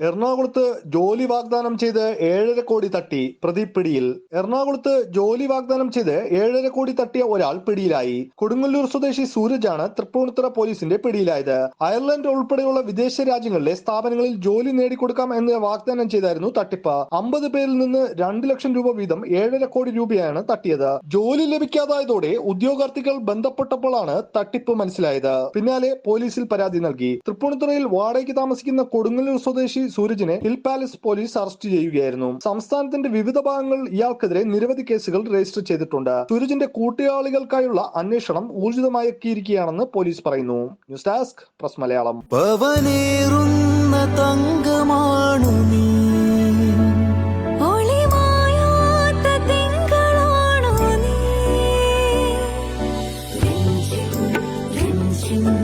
എറണാകുളത്ത് ജോലി വാഗ്ദാനം ചെയ്ത് ഏഴര കോടി തട്ടി പ്രതി പിടിയിൽ. എറണാകുളത്ത് ജോലി വാഗ്ദാനം ചെയ്ത് ഏഴര കോടി തട്ടിയ ഒരാൾ പിടിയിലായി. കൊടുങ്ങല്ലൂർ സ്വദേശി സൂരജാണ് തൃപ്പൂണിത്തുറ പോലീസിന്റെ പിടിയിലായത്. അയർലൻഡ് ഉൾപ്പെടെയുള്ള വിദേശ രാജ്യങ്ങളിലെ സ്ഥാപനങ്ങളിൽ ജോലി നേടിക്കൊടുക്കാം എന്ന് വാഗ്ദാനം ചെയ്തായിരുന്നു തട്ടിപ്പ്. അമ്പത് പേരിൽ നിന്ന് രണ്ട് ലക്ഷം രൂപ വീതം ഏഴര കോടി രൂപയാണ് തട്ടിയത്. ജോലി ലഭിക്കാതായതോടെ ഉദ്യോഗാർത്ഥികൾ ബന്ധപ്പെട്ടപ്പോഴാണ് തട്ടിപ്പ് മനസ്സിലായത്. പിന്നാലെ പോലീസിൽ പരാതി നൽകി. തൃപ്പൂണിത്തുറയിൽ വാടകയ്ക്ക് താമസിക്കുന്ന കൊടുങ്ങല്ലൂർ സ്വദേശി സൂരജിനെ ഹിൽ പാലസ് പോലീസ് അറസ്റ്റ് ചെയ്യുകയായിരുന്നു. സംസ്ഥാനത്തിന്റെ വിവിധ ഭാഗങ്ങളിൽ ഇയാൾക്കെതിരെ നിരവധി കേസുകൾ രജിസ്റ്റർ ചെയ്തിട്ടുണ്ട്. സൂരജിന്റെ കൂട്ടുകാളികൾക്കായുള്ള അന്വേഷണം ഊർജിതമാക്കിയിരിക്കുകയാണെന്ന് പോലീസ് പറയുന്നു. News desk press Malayalam. തങ്കമാണു നീ. നീ.